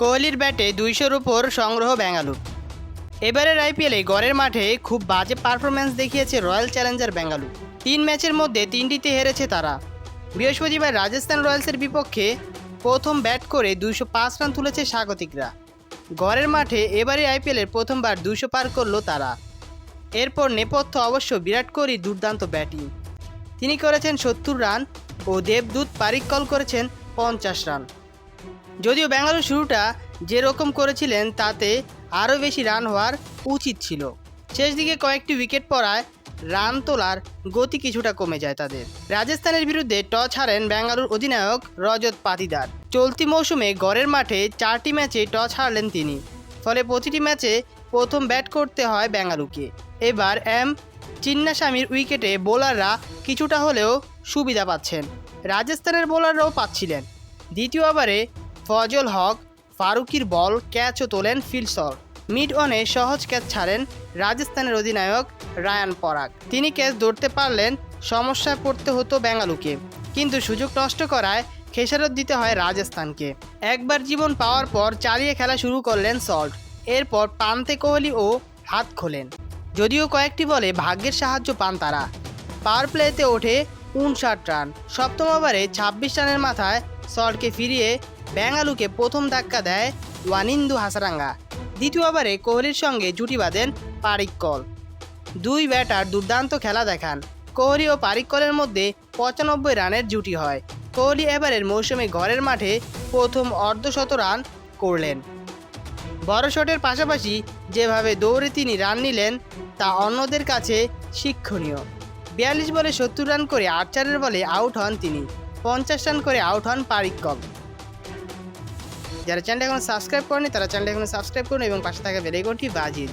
কোহলির ব্যাটে দুইশোর উপর সংগ্রহ বেঙ্গালুর এবারের আইপিএলে গড়ের মাঠে খুব বাজে পারফরম্যান্স দেখিয়েছে রয়্যাল চ্যালেঞ্জার বেঙ্গালুর তিন ম্যাচের মধ্যে তিনটিতে হেরেছে তারা। বৃহস্পতিবার রাজস্থান রয়্যালসের বিপক্ষে প্রথম ব্যাট করে দুইশো পাঁচ রান তুলেছে স্বাগতিকরা। গড়ের মাঠে এবারে আইপিএলের প্রথমবার দুইশো পার করল তারা। এরপর নেপথ্য অবশ্য বিরাট কোহলির দুর্দান্ত ব্যাটিং। তিনি করেছেন সত্তর রান ও দেবদূত পারিক্কল করেছেন পঞ্চাশ রান। যদিও বেঙ্গালুরু শুরুটা যেরকম করেছিলেন, তাতে আরও বেশি রান হওয়ার উচিত ছিল। শেষ দিকে কয়েকটি উইকেট পড়ায় রান তোলার গতি কিছুটা কমে যায় তাদের। রাজস্থানের বিরুদ্ধে টস হারেন বেঙ্গালুর অধিনায়ক রজত পাতিদার। চলতি মৌসুমে গড়ের মাঠে চারটি ম্যাচে টস হারলেন তিনি, ফলে প্রতিটি ম্যাচে প্রথম ব্যাট করতে হয় বেঙ্গালুরুকে। এবার এম চিন্নাস্বামীর উইকেটে বোলাররা কিছুটা হলেও সুবিধা পাচ্ছেন। রাজস্থানের বোলাররাও পাচ্ছিলেন। দ্বিতীয় ওভারে ফজল হক, ফারুকির বল ক্যাচও তোলেন ফিলসর মিড অনে সহজ ক্যাচ ছাড়েন রাজস্থানের অধিনায়ক রায়ান পরাগ। তিনি ক্যাচ ধরতে পারলেন, সমস্যায় পড়তে হতো বেঙ্গালুকে কিন্তু সুযোগ নষ্ট করায় খেসারত দিতে হয় রাজস্থানকে। একবার জীবন পাওয়ার পর চালিয়ে খেলা শুরু করলেন সল্ট। এরপর পান্তে কোহলি ও হাত খোলেন। যদিও কয়েকটি বলে ভাগ্যের সাহায্য পান তারা। পাওয়ার প্লেতে ওঠে উনষাট রান। সপ্তম ওভারে ছাব্বিশ রানের মাথায় সল্টকে ফিরিয়ে বেঙ্গালুকে প্রথম ধাক্কা দেয় ওয়ানিন্দু হাসারাঙ্গা। দ্বিতীয় ওভারে কোহলির সঙ্গে জুটি বাঁধেন পারিক্কল দুই ব্যাটার দুর্দান্ত খেলা দেখান। কোহলি ও পারিক্কলের মধ্যে পঁচানব্বই রানের জুটি হয়। কোহলি এবারের মৌসুমে ঘরের মাঠে প্রথম অর্ধশত রান করলেন। বড় শটের পাশাপাশি যেভাবে দৌড়ে তিনি রান নিলেন, তা অন্যদের কাছে শিক্ষণীয়। বিয়াল্লিশ বলে সত্তর রান করে আট চারের বলে আউট হন তিনি পঞ্চাশ রান করে আউট হন পারিক্কল যারা চ্যানেলটা এখন সাবস্ক্রাইব করেনি তারা চ্যানেলটা এখন সাবস্ক্রাইব করুন এবং পাশে থাকা বেলাইকনটি বাজিয়ে।